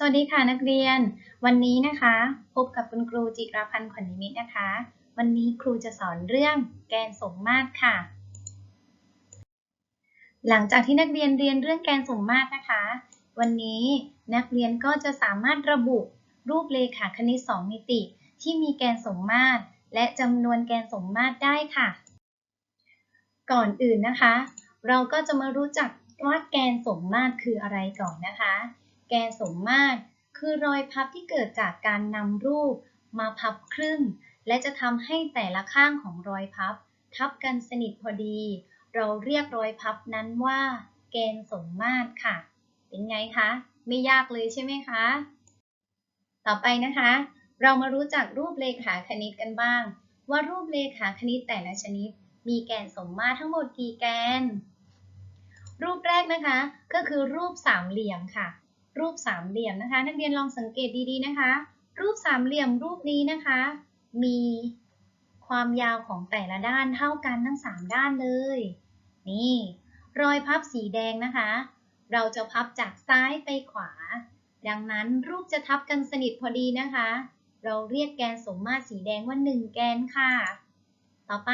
สวัสดีค่ะนักเรียน วันนี้นะคะ พบกับคุณครูจิรพันธ์ขวัญนิมิตรนะคะ วันนี้ครูจะสอนเรื่องแกนสมมาตรค่ะ หลังจากที่นักเรียนเรียนเรื่องแกนสมมาตรนะคะ วันนี้นักเรียนก็จะสามารถระบุรูปเลขาคณิต 2 มิติ ที่มีแกนสมมาตร และจำนวนแกนสมมาตรได้ค่ะ ก่อนอื่นนะคะ เราก็จะมารู้จักว่าแกนสมมาตรคืออะไรก่อนนะคะ แกนสมมาตร คือรอยพับที่เกิดจากการนำรูป มาพับครึ่ง และจะทำให้แต่ละข้างของรอยพับ ทับกันสนิทพอดี เราเรียกรอยพับนั้นว่า แกนสมมาตรค่ะ เป็นไงคะ ไม่ยากเลยใช่ไหมคะ ต่อไปนะคะ เรามารู้จักรูปเลขาคณิตกันบ้าง ว่ารูปเลขาคณิตแต่ละชนิด มีแกนสมมาตรทั้งหมดกี่แกนรูปแรกนะคะก็คือรูปสามเหลี่ยมค่ะ รูปสามเหลี่ยมนะคะ นักเรียนลองสังเกตดีๆนะคะ รูปสามเหลี่ยมรูปนี้นะคะ มีความยาวของแต่ละด้านเท่ากันทั้ง 3 ด้านเลย นี่ รอยพับสีแดงนะคะ เราจะพับจากซ้ายไปขวา ดังนั้นรูปจะทับกันสนิทพอดีนะคะ เราเรียกแกนสมมาตรสีแดงว่า 1 แกนค่ะ ต่อไป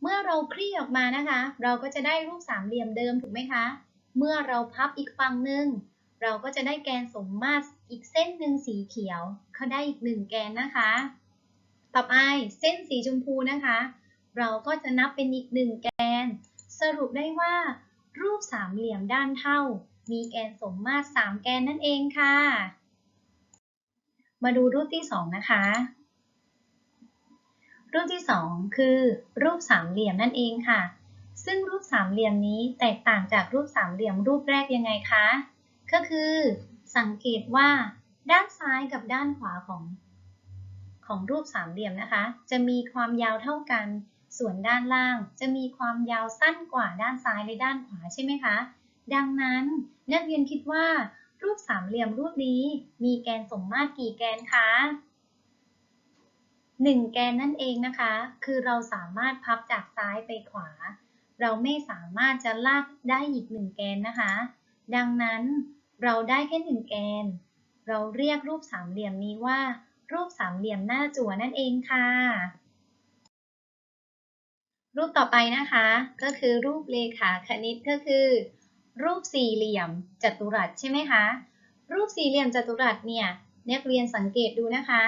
เมื่อเราคลี่ออกมานะคะ เราก็จะได้รูปสามเหลี่ยมเดิมถูกไหมคะ เมื่อเราพับอีกฝั่งหนึ่ง เราก็จะได้แกนสมมาตรอีกเส้นหนึ่งสีเขียว เขาได้อีกหนึ่งแกนนะคะ ต่อไปเส้นสีชมพูนะคะ เราก็จะนับเป็นอีกหนึ่งแกน สรุปได้ว่า รูปสามเหลี่ยมด้านเท่า มีแกนสมมาตรสามแกนนั่นเองค่ะ มาดูรูปที่สองนะคะ รูปที่สองคือรูปสามเหลี่ยมนั่นเองค่ะ ซึ่งรูปสามเหลี่ยมนี้แตกต่างจากรูปสามเหลี่ยมรูปแรกยังไงคะ ก็คือสังเกตว่าด้านซ้ายกับด้านขวาของของรูปสามเหลี่ยมนะคะ จะมีความยาวเท่ากัน ส่วนด้านล่างจะมีความยาวสั้นกว่าด้านซ้ายและด้านขวาใช่ไหมคะ ดังนั้นนักเรียนคิดว่ารูปสามเหลี่ยมรูปนี้มีแกนสมมาตรกี่แกนคะหนึ่งแกนนั่นเองนะคะ คือเราสามารถพับจากซ้ายไปขวา เราไม่สามารถจะลากได้อีกหนึ่งแกนนะคะ ดังนั้น เราได้แค่หนึ่งแกน เราเรียกรูปสามเหลี่ยมนี้ว่า รูปสามเหลี่ยมหน้าจั่วนั่นเองค่ะ รูปต่อไปนะคะ ก็คือรูปเลขาคณิตก็คือ รูปสี่เหลี่ยมจัตุรัสใช่ไหมคะ รูปสี่เหลี่ยมจัตุรัสเนี่ยนักเรียนสังเกตดูนะคะ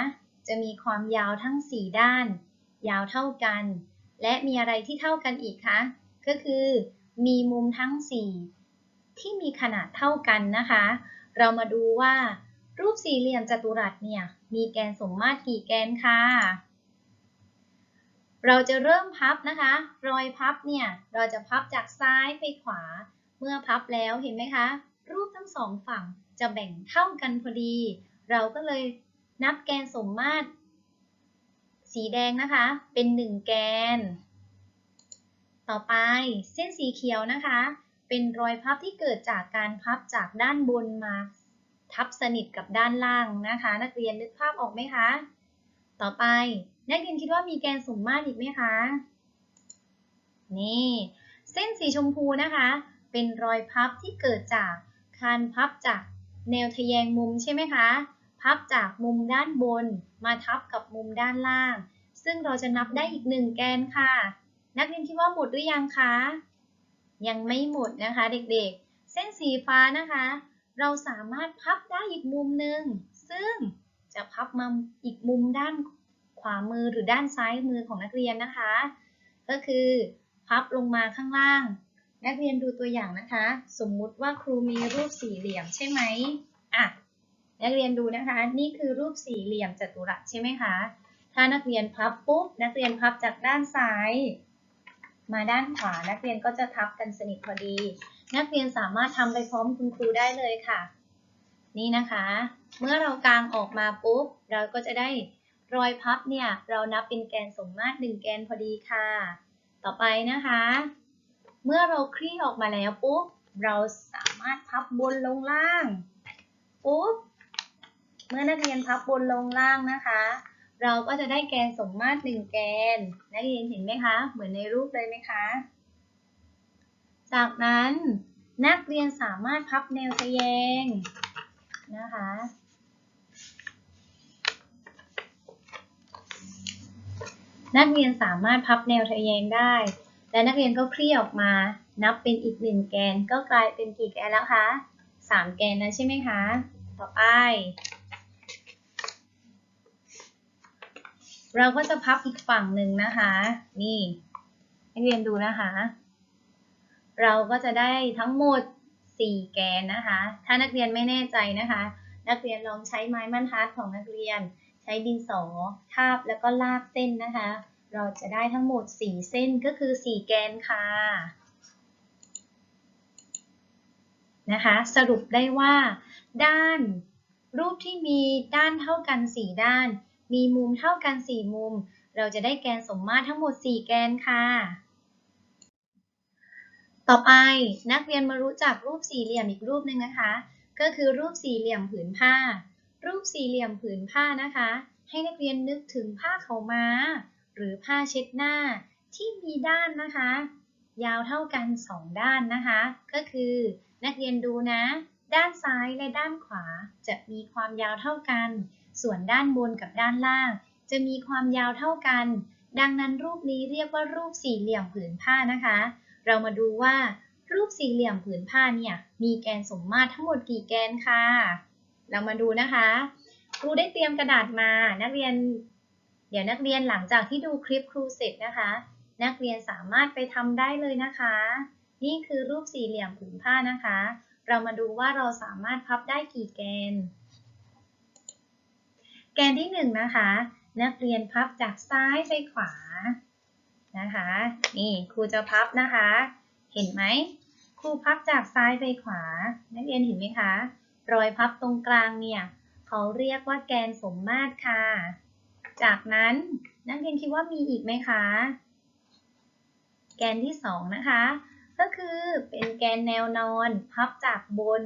จะมีความยาวทั้ง 4 ด้าน ยาวเท่ากัน และมีอะไรที่เท่ากันอีกคะ ก็คือ มีมุมทั้ง 4 ที่มีขนาดเท่ากันนะคะ เรามาดูว่ารูปสี่เหลี่ยมจัตุรัสเนี่ยมีแกนสมมาตรกี่แกนคะเราจะเริ่มพับนะคะ รอยพับเนี่ยเราจะพับจากซ้ายไปขวา เมื่อพับแล้วเห็นไหมคะ รูปทั้งสองฝั่งจะแบ่งเท่ากันพอดี เราก็เลยนับแกนสมมาตรสีแดงนะคะ เป็น 1 แกน ต่อไปเส้นสีเขียวนะคะ เป็นรอยพับที่เกิดจากการพับจากด้านบนมา ทับสนิทกับด้านล่างนะคะ นักเรียนนึกภาพออกไหมคะ ต่อไปนักเรียนคิดว่ามีแกนสมมาตรอีกไหมคะ นี่เส้นสีชมพูนะคะ เป็นรอยพับที่เกิดจากการพับจากแนวทะแยงมุมใช่ไหมคะ พับจากมุมด้านบนมาทับกับมุมด้านล่าง ซึ่งเราจะนับได้อีกหนึ่งแกนค่ะ นักเรียนคิดว่าหมดหรือยังคะ ยังไม่หมดนะคะเด็กๆ เส้นสีฟ้านะคะ เราสามารถพับได้อีกมุมหนึ่ง ซึ่งจะพับมาอีกมุมด้านขวามือหรือด้านซ้ายมือของนักเรียนนะคะ ก็คือพับลงมาข้างล่าง นักเรียนดูตัวอย่างนะคะ สมมุติว่าครูมีรูปสี่เหลี่ยมใช่ไหมอะนักเรียนดูนะคะ นี่คือรูปสี่เหลี่ยมจัตุรัสใช่ไหมคะ ถ้านักเรียนพับปุ๊บ นักเรียนพับจากด้านซ้าย มาด้านขวา นักเรียนก็จะทับกันสนิทพอดี นักเรียนสามารถทำไปพร้อมคุณครูได้เลยค่ะ นี่นะคะ เมื่อเรากางออกมาปุ๊บ เราก็จะได้รอยพับเนี่ย เรานับเป็นแกนสมมาตรหนึ่งแกนพอดีค่ะ ต่อไปนะคะ เมื่อเราคลี่ออกมาแล้วปุ๊บ เราสามารถพับบนลงล่าง ปุ๊บ เมื่อนักเรียนพับบนลงล่างนะคะ เราก็จะได้แกนสมมาตรหนึ่งแกน นักเรียนเห็นไหมคะ เหมือนในรูปเลยไหมคะ จากนั้นนักเรียนสามารถพับแนวทะแยงนะคะ นักเรียนสามารถพับแนวทะแยงได้ และนักเรียนก็คลี่ออกมา นับเป็นอีกหนึ่งแกน ก็กลายเป็นกี่แกนแล้วคะสามแกนแล้วใช่ไหมคะ ต่อไป เราก็จะพับอีกฝั่งหนึ่งนะคะ นี่นักเรียนดูนะคะ เราก็จะได้ทั้งหมด 4 แกนนะคะ ถ้านักเรียนไม่แน่ใจนะคะ นักเรียนลองใช้ไม้บรรทัดของนักเรียน ใช้ดินสอทาบแล้วก็ลากเส้นนะคะ เราจะได้ทั้งหมด 4 เส้นก็คือ 4 แกนค่ะนะคะ สรุปได้ว่า ด้านรูปที่มีด้านเท่ากัน 4 ด้าน มีมุมเท่ากัน 4 มุม เราจะได้แกนสมมาตรทั้งหมด 4 แกนค่ะ ต่อไปนักเรียนมารู้จักรูปสี่เหลี่ยมอีกรูปหนึ่งนะคะ ก็คือรูปสี่เหลี่ยมผืนผ้า รูปสี่เหลี่ยมผืนผ้านะคะ ให้นักเรียนนึกถึงผ้าเขาวม้า หรือผ้าเช็ดหน้าที่มีด้านนะคะ ยาวเท่ากัน 2 ด้านนะคะ ก็คือนักเรียนดูนะ ด้านซ้ายและด้านขวาจะมีความยาวเท่ากัน ส่วนด้านบนกับด้านล่าง จะมีความยาวเท่ากัน ดังนั้นรูปนี้เรียกว่ารูปสี่เหลี่ยมผืนผ้านะคะ เรามาดูว่ารูปสี่เหลี่ยมผืนผ้าเนี่ยมีแกนสมมาตรทั้งหมดกี่แกนค่ะ เรามาดูนะคะครูได้เตรียมกระดาษมานักเรียน เดี๋ยวนักเรียนหลังจากที่ดูคลิปครูเสร็จนะคะ นักเรียนสามารถไปทำได้เลยนะคะ นี่คือรูปสี่เหลี่ยมผืนผ้านะคะ เรามาดูว่าเราสามารถพับได้กี่แกน แกนที่หนึ่งนะคะ นักเรียนพับจากซ้ายไปขวานะคะ นี่ครูจะพับนะคะ เห็นไหมครูพับจากซ้ายไปขวา นักเรียนเห็นไหมคะ รอยพับตรงกลางเนี่ย เขาเรียกว่าแกนสมมาตรค่ะ จากนั้นนักเรียนคิดว่ามีอีกไหมคะ แกนที่สองนะคะ ก็คือเป็นแกนแนวนอนพับจากบน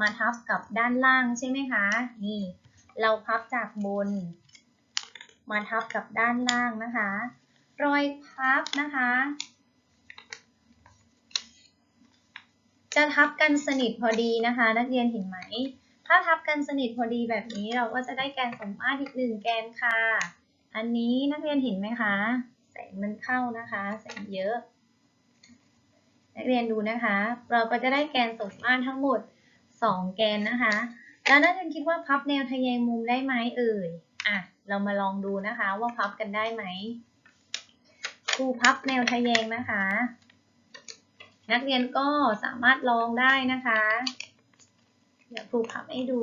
มาทับกับด้านล่างใช่ไหมคะ นี่ เราพับจากบน มาทับกับด้านล่างนะคะ รอยพับนะคะ จะทับกันสนิทพอดีนะคะ นักเรียนเห็นไหม ถ้าทับกันสนิทพอดีแบบนี้เราก็จะได้แกนสมมาตรอีกหนึ่งแกนค่ะ อันนี้นักเรียนเห็นไหมคะแสงมันเข้านะคะแสงเยอะ นักเรียนดูนะคะ เราก็จะได้แกนสมมาตรทั้งหมด 2 แกนนะคะ แล้วนักเรียนคิดว่าพับแนวทะแยงมุมได้ไหมเอ่ย อะ เรามาลองดูนะคะว่าพับกันได้ไหม ครูพับแนวทะแยงนะคะ นักเรียนก็สามารถลองได้นะคะ เดี๋ยวครูพับให้ดู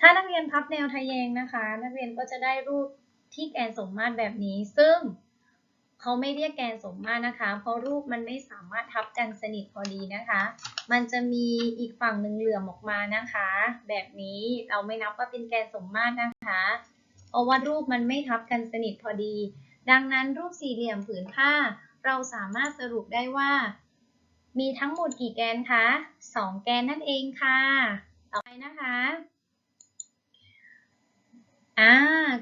ถ้านักเรียนพับแนวทะแยงนะคะ นักเรียนก็จะได้รูปที่แกนสมมาตรแบบนี้ ซึ่ง เขาไม่เรียกแกนสมมาตรนะคะ เพราะรูปมันไม่สามารถทับกันสนิทพอดีนะคะ มันจะมีอีกฝั่งหนึ่งเหลื่อมออกมานะคะ แบบนี้เราไม่นับว่าเป็นแกนสมมาตรนะคะเพราะว่ารูปมันไม่ทับกันสนิทพอดี ดังนั้นรูปสี่เหลี่ยมผืนผ้า เราสามารถสรุปได้ว่า มีทั้งหมดกี่แกนคะ2แกนนั่นเองค่ะ ต่อไปนะคะอ่า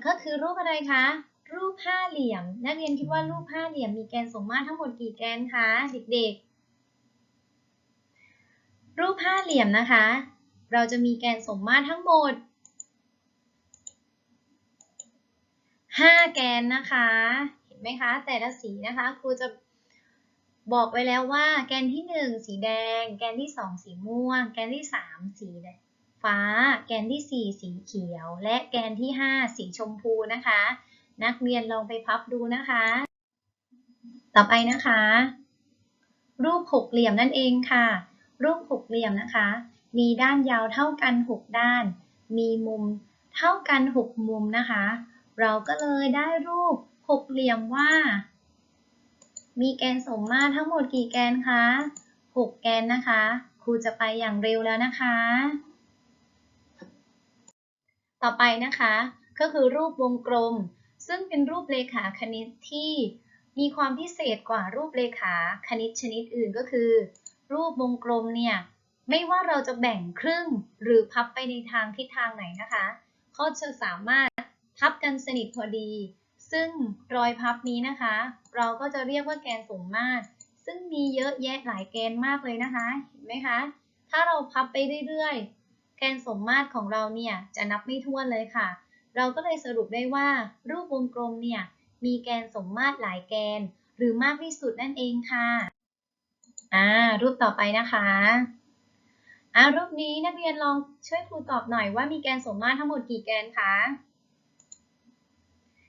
ก็คือรูปอะไรคะ รูปห้าเหลี่ยม นักเรียนคิดว่ารูปห้าเหลี่ยมมีแกนสมมาตรทั้งหมดกี่แกนคะเด็กๆ รูปห้าเหลี่ยมนะคะ เราจะมีแกนสมมาตรทั้งหมด 5 แกนนะคะ เห็นไหมคะ แต่ละสีนะคะครูจะบอกไว้แล้วว่าแกนที่ 1 สีแดง แกนที่ 2 สีม่วง แกนที่ 3 สีฟ้า แกนที่ 4 สีเขียว และแกนที่ 5 สีชมพูนะคะ นักเรียนลองไปพับดูนะคะ ต่อไปนะคะ รูปหกเหลี่ยมนั่นเองค่ะ รูปหกเหลี่ยมนะคะ มีด้านยาวเท่ากัน6ด้าน มีมุมเท่ากัน6มุมนะคะ เราก็เลยได้รูปหกเหลี่ยมว่า มีแกนสมมาตรทั้งหมดกี่แกนคะ6แกนนะคะ ครูจะไปอย่างเร็วแล้วนะคะ ต่อไปนะคะก็คือรูปวงกลม ซึ่งเป็นรูปเลขาคณิตที่มีความพิเศษกว่ารูปเลขาคณิตชนิดอื่นก็คือ รูปวงกลมเนี่ยไม่ว่าเราจะแบ่งครึ่งหรือพับไปในทางทิศทางไหนนะคะเขาจะสามารถพับกันสนิทพอดี ซึ่งรอยพับนี้นะคะ เราก็จะเรียกว่าแกนสมมาตร ซึ่งมีเยอะแยะหลายแกนมากเลยนะคะ เห็นไหมคะ ถ้าเราพับไปเรื่อยๆ แกนสมมาตรของเราเนี่ยจะนับไม่ถ้วนเลยค่ะ เราก็เลยสรุปได้ว่า รูปวงกลมเนี่ยมีแกนสมมาตรหลายแกน หรือมากที่สุดนั่นเองค่ะอ่ารูปต่อไปนะคะอ่ารูปนี้นักเรียนลองช่วยครูตอบหน่อยว่ามีแกนสมมาตรทั้งหมดกี่แกนคะ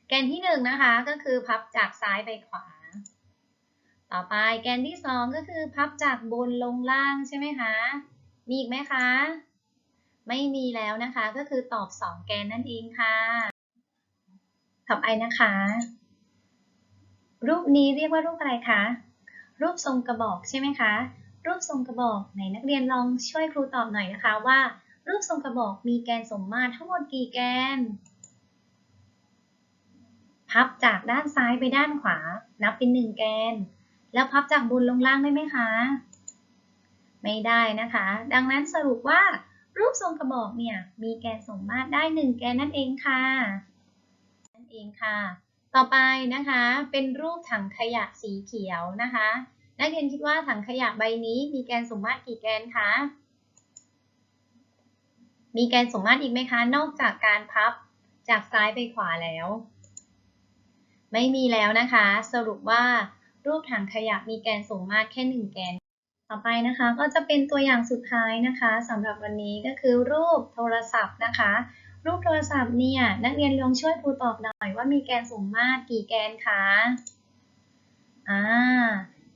แกนที่หนึ่งนะคะก็คือพับจากซ้ายไปขวา ต่อไปแกนที่สองก็คือพับจากบนลงล่างใช่ไหมคะ มีอีกไหมคะ ไม่มีแล้วนะคะ ก็คือตอบสองแกนนั่นเองค่ะต่อไปนะคะ รูปนี้เรียกว่ารูปอะไรคะ รูปทรงกระบอกใช่ไหมคะ รูปทรงกระบอกไหนนักเรียนลองช่วยครูตอบหน่อยนะคะว่า รูปทรงกระบอกมีแกนสมมาตรทั้งหมดกี่แกน พับจากด้านซ้ายไปด้านขวา นับเป็นหนึ่งแกน แล้วพับจากบนลงล่างได้ไหมคะ ไม่ได้นะคะ ดังนั้นสรุปว่า รูปทรงกระบอกเนี่ยมีแกนสมมาตรได้หนึ่งแกนนั่นเองค่ะนั่นเองค่ะ ต่อไปนะคะเป็นรูปถังขยะสีเขียวนะคะนักเรียนคิดว่าถังขยะใบนี้มีแกนสมมาตรกี่แกนคะ มีแกนสมมาตรอีกไหมคะ นอกจากการพับจากซ้ายไปขวาแล้ว ไม่มีแล้วนะคะ สรุปว่ารูปถังขยะมีแกนสมมาตรแค่หนึ่งแกน ต่อไปนะคะก็จะเป็นตัวอย่างสุดท้ายนะคะสำหรับวันนี้ก็คือรูปโทรศัพท์นะคะ รูปโทรศัพท์เนี่ยนักเรียนลองช่วยครูตอบหน่อยว่ามีแกนสมมาตรกี่แกนคะอ่า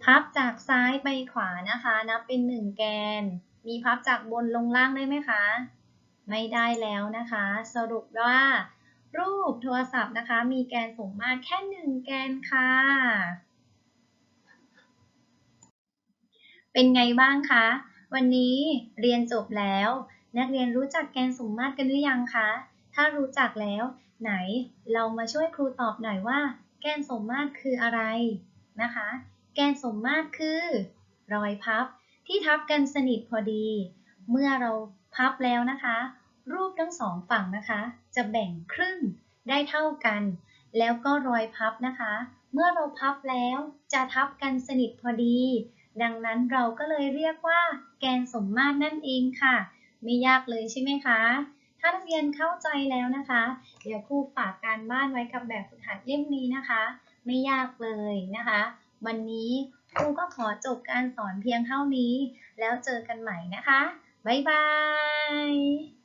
พับจากซ้ายไปขวานะคะ นับเป็นหนึ่งแกน มีพับจากบนลงล่างได้ไหมคะ ไม่ได้แล้วนะคะ สรุปว่า รูปโทรศัพท์นะคะ มีแกนสมมาตรแค่หนึ่งแกนค่ะ เป็นไงบ้างคะ วันนี้เรียนจบแล้ว นักเรียนรู้จักแกนสมมาตรกันหรือยังคะ ถ้ารู้จักแล้ว ไหนเรามาช่วยครูตอบหน่อยว่า แกนสมมาตรคืออะไรนะคะ แกนสมมาตรคือ รอยพับที่ทับกันสนิทพอดี เมื่อเราพับแล้วนะคะ รูปทั้งสองฝั่งนะคะ จะแบ่งครึ่งได้เท่ากัน แล้วก็รอยพับนะคะ เมื่อเราพับแล้วจะทับกันสนิทพอดี ดังนั้นเราก็เลยเรียกว่า แกนสมมาตรนั่นเองค่ะ ไม่ยากเลยใช่ไหมคะ ถ้านักเรียนเข้าใจแล้วนะคะ เดี๋ยวครูฝากการบ้านไว้กับแบบฝึกหัดเล่มนี้นะคะ ไม่ยากเลยนะคะ วันนี้ครูก็ขอจบการสอนเพียงเท่านี้ แล้วเจอกันใหม่นะคะ บ๊ายบาย